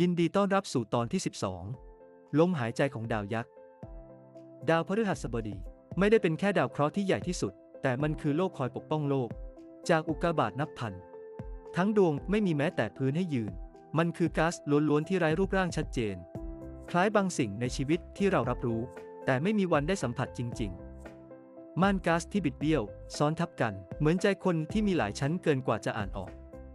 ยินดีต้อนรับสู่ตอนที่ 12 ลมหายใจของดาวยักษ์ ดาวพฤหัสบดี ไม่ได้เป็นแค่ดาวเคราะห์ที่ใหญ่ที่สุด แต่มันคือโลกคอยปกป้องโลก จากอุกกาบาตนับพัน ทั้งดวงไม่มีแม้แต่พื้นให้ยืน มันคือก๊าซล้วนๆที่ไร้รูปร่างชัดเจน คล้ายบางสิ่งในชีวิตที่เรารับรู้ แต่ไม่มีวันได้สัมผัสจริง ๆ ม่านก๊าซที่บิดเบี้ยว ซ้อนทับกัน เหมือนใจคนที่มีหลายชั้นเกินกว่าจะอ่านออก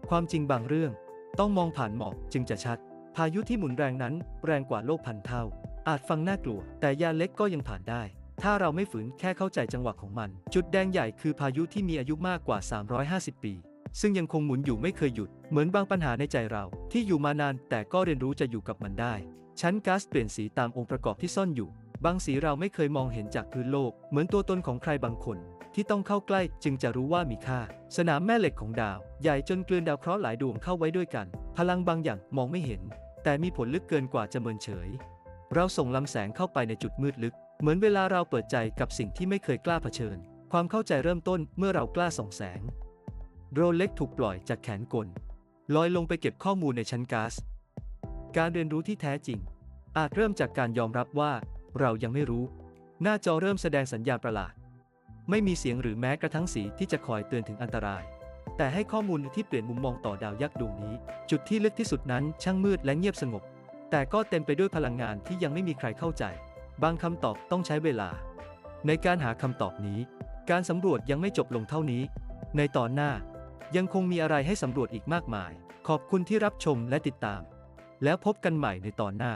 ความจริงบางเรื่อง ต้องมองผ่านหมอกจึงจะชัด พายุที่หมุนแรงนั้นแรงกว่าโลกพันเท่า อาจฟังน่ากลัว แต่ยาเล็กก็ยังผ่านได้ ถ้าเราไม่ฝืนแค่เข้าใจจังหวะของมัน จุดแดงใหญ่คือพายุที่มีอายุมากกว่า 350 ปี ซึ่งยังคงหมุนอยู่ไม่เคยหยุด เหมือนบางปัญหาในใจเรา ที่อยู่มานานแต่ก็เรียนรู้จะอยู่กับมันได้ ชั้นก๊าซเปลี่ยนสีตามองค์ประกอบที่ซ่อนอยู่ บางสีเราไม่เคยมองเห็นจากพื้นโลก เหมือนตัวตนของใครบางคนที่ต้องเข้าใกล้จึงจะรู้ว่ามีค่า สนามแม่เหล็กของดาว ใหญ่จนเกลื่อนดาวเคราะห์หลายดวงเข้าไว้ด้วยกัน พลังบางอย่างมองไม่เห็น แต่มีผลลึกเกินกว่าจะเมินเฉย เราส่งลำแสงเข้าไปในจุดมืดลึก เหมือนเวลาเราเปิดใจกับสิ่งที่ไม่เคยกล้าเผชิญ ความเข้าใจเริ่มต้นเมื่อเรากล้าส่องแสง โดรนเล็กถูกปล่อยจากแขนกล ลอยลงไปเก็บข้อมูลในชั้นก๊าซ การเรียนรู้ที่แท้จริง อาจเริ่มจากการยอมรับว่า เรายังไม่รู้ หน้าจอเริ่มแสดงสัญญาณประหลาด ไม่มีเสียงหรือแม้กระทั่งสีที่จะคอยเตือนถึงอันตราย แต่ให้ข้อมูลที่เปลี่ยนมุมมองต่อดาวยักษ์ดวงนี้ จุดที่ลึกที่สุดนั้นช่างมืดและเงียบสงบ แต่ก็เต็มไปด้วยพลังงานที่ยังไม่มีใครเข้าใจ บางคำตอบต้องใช้เวลา ในการหาคำตอบนี้ การสำรวจยังไม่จบลงเท่านี้ ในตอนหน้า ยังคงมีอะไรให้สำรวจอีกมากมาย ขอบคุณที่รับชมและติดตาม แล้วพบกันใหม่ในตอนหน้า